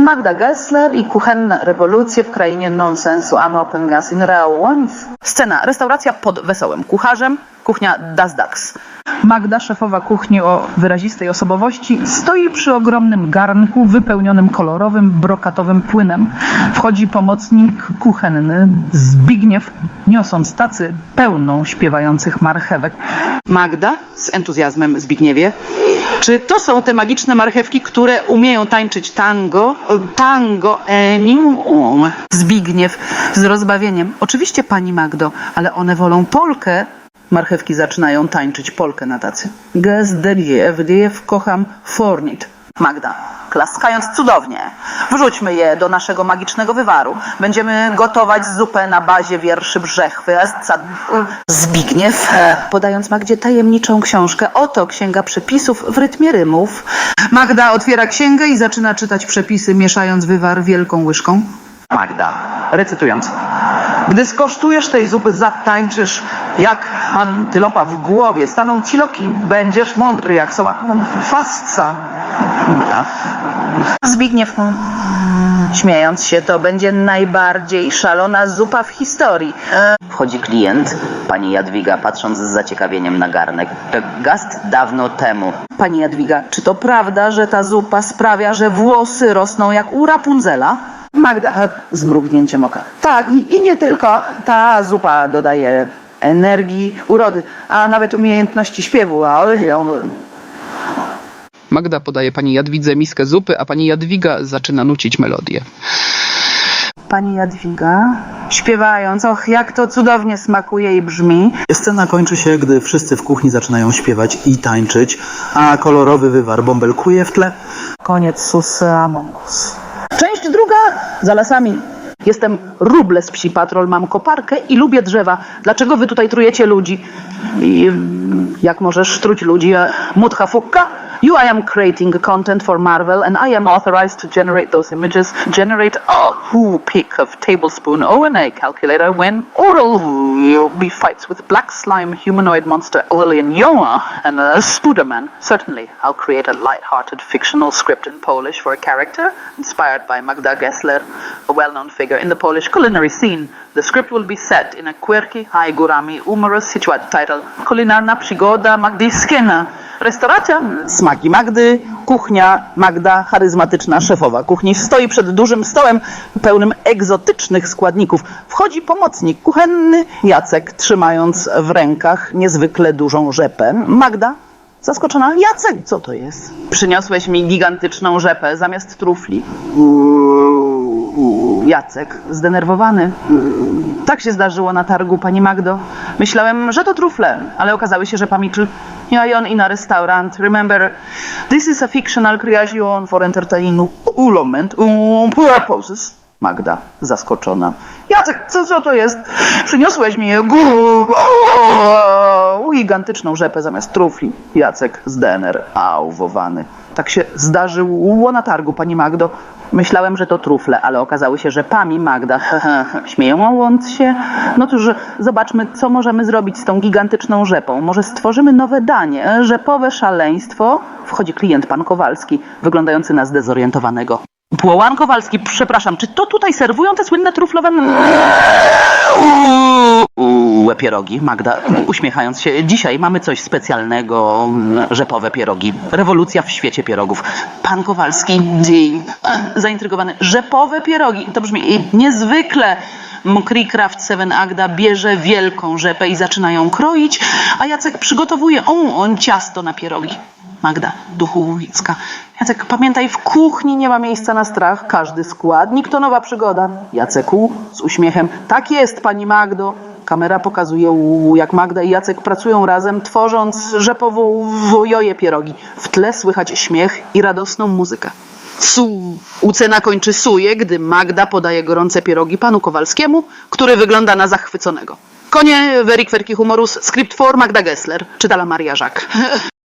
Magda Gessler i kuchenne rewolucje w krainie nonsensu Anopen Gas in Real Ones. Scena, restauracja pod wesołym kucharzem, kuchnia Das Dax. Magda, szefowa kuchni o wyrazistej osobowości, stoi przy ogromnym garnku wypełnionym kolorowym, brokatowym płynem. Wchodzi pomocnik kuchenny Zbigniew, niosąc tacy pełną śpiewających marchewek. Magda z entuzjazmem Zbigniewie. Czy to są te magiczne marchewki, które umieją tańczyć tango? Tango enium. Zbigniew z rozbawieniem. Oczywiście pani Magdo, ale one wolą polkę. Marchewki zaczynają tańczyć polkę na tacy. Gezderie, wdiew, kocham, fornit. Magda, klaskając cudownie. Wrzućmy je do naszego magicznego wywaru. Będziemy gotować zupę na bazie wierszy Brzechwy. Zbigniew, e, podając Magdzie tajemniczą książkę. Oto księga przepisów w rytmie rymów. Magda otwiera księgę i zaczyna czytać przepisy, mieszając wywar wielką łyżką. Magda, recytując. Gdy skosztujesz tej zupy, zatańczysz jak antylopa w głowie. Staną ci loki, będziesz mądry jak soła. Fasca. Zbigniew, mm, śmiejąc się, to będzie najbardziej szalona zupa w historii. Wchodzi klient, pani Jadwiga, patrząc z zaciekawieniem na garnek. Gast dawno temu. Pani Jadwiga, czy to prawda, że ta zupa sprawia, że włosy rosną jak u Rapunzela? Magda, Z mrugnięciem oka. tak, i, i nie tylko. Ta zupa dodaje energii, urody, a nawet umiejętności śpiewu. A Magda podaje pani Jadwidze miskę zupy, a pani Jadwiga zaczyna nucić melodię. Pani Jadwiga, śpiewając, och, jak to cudownie smakuje i brzmi. Scena kończy się, gdy wszyscy w kuchni zaczynają śpiewać i tańczyć, a kolorowy wywar bąbelkuje w tle. Koniec Susy Among Us. Część druga za lasami. Jestem Rubles Psi Patrol, mam koparkę i lubię drzewa. Dlaczego wy tutaj trujecie ludzi? I jak możesz truć ludzi? Mutcha fukka? You, I am creating content for Marvel and I am authorized to generate those images. Generate a who pick of tablespoon ONA calculator when oral be fights with black slime humanoid monster Lilian Yoa and uh, a Spooderman. Certainly, I'll create a light-hearted fictional script in Polish for a character inspired by Magda Gessler, a well-known figure in the Polish culinary scene. The script will be set in a quirky, high górami, humorous situated title Kulinarna przygoda Magdyskina. Restauracja Smaki Magdy, kuchnia Magda, charyzmatyczna szefowa kuchni, stoi przed dużym stołem pełnym egzotycznych składników. Wchodzi pomocnik kuchenny Jacek, trzymając w rękach niezwykle dużą rzepę. Magda, zaskoczona, Jacek, co to jest? Przyniosłeś mi gigantyczną rzepę zamiast trufli. Jacek, zdenerwowany. Tak się zdarzyło na targu, pani Magdo. Myślałem, że to trufle, ale okazało się, że pamięci Jajon in a restaurant. Remember, this is a fictional creation for entertaining element um, purposes. Magda, zaskoczona. Jacek, co, co to jest? Przyniosłeś mi o, gigantyczną rzepę zamiast trufli. Jacek z DNR, aujwowany. Tak się zdarzyło na targu, pani Magdo. Myślałem, że to trufle, ale okazało się, że pani Magda śmiejąc się. No cóż, zobaczmy, co możemy zrobić z tą gigantyczną rzepą. Może stworzymy nowe danie, rzepowe szaleństwo. Wchodzi klient, pan Kowalski, wyglądający na zdezorientowanego. Płołan Kowalski, przepraszam, czy to tutaj serwują te słynne truflowe Uuu, pierogi? Magda, uśmiechając się, dzisiaj mamy coś specjalnego, rzepowe pierogi. Rewolucja w świecie pierogów. Pan Kowalski, dzi- zaintrygowany, rzepowe pierogi, to brzmi niezwykle. Mokricraft Seven Agda bierze wielką rzepę i zaczyna ją kroić, a Jacek przygotowuje o, on ciasto na pierogi. Magda, duchowicka. Jacek, pamiętaj, w kuchni nie ma miejsca na strach. Każdy składnik to nowa przygoda. Jaceku z uśmiechem. Tak jest, pani Magdo. Kamera pokazuje, jak Magda i Jacek pracują razem, tworząc rzepową wojoje pierogi. W tle słychać śmiech i radosną muzykę. Su. Ucena kończy suje, gdy Magda podaje gorące pierogi panu Kowalskiemu, który wygląda na zachwyconego. Konie, Werik Werki Humorus, Script for Magda Gessler, czytala Maria Żak.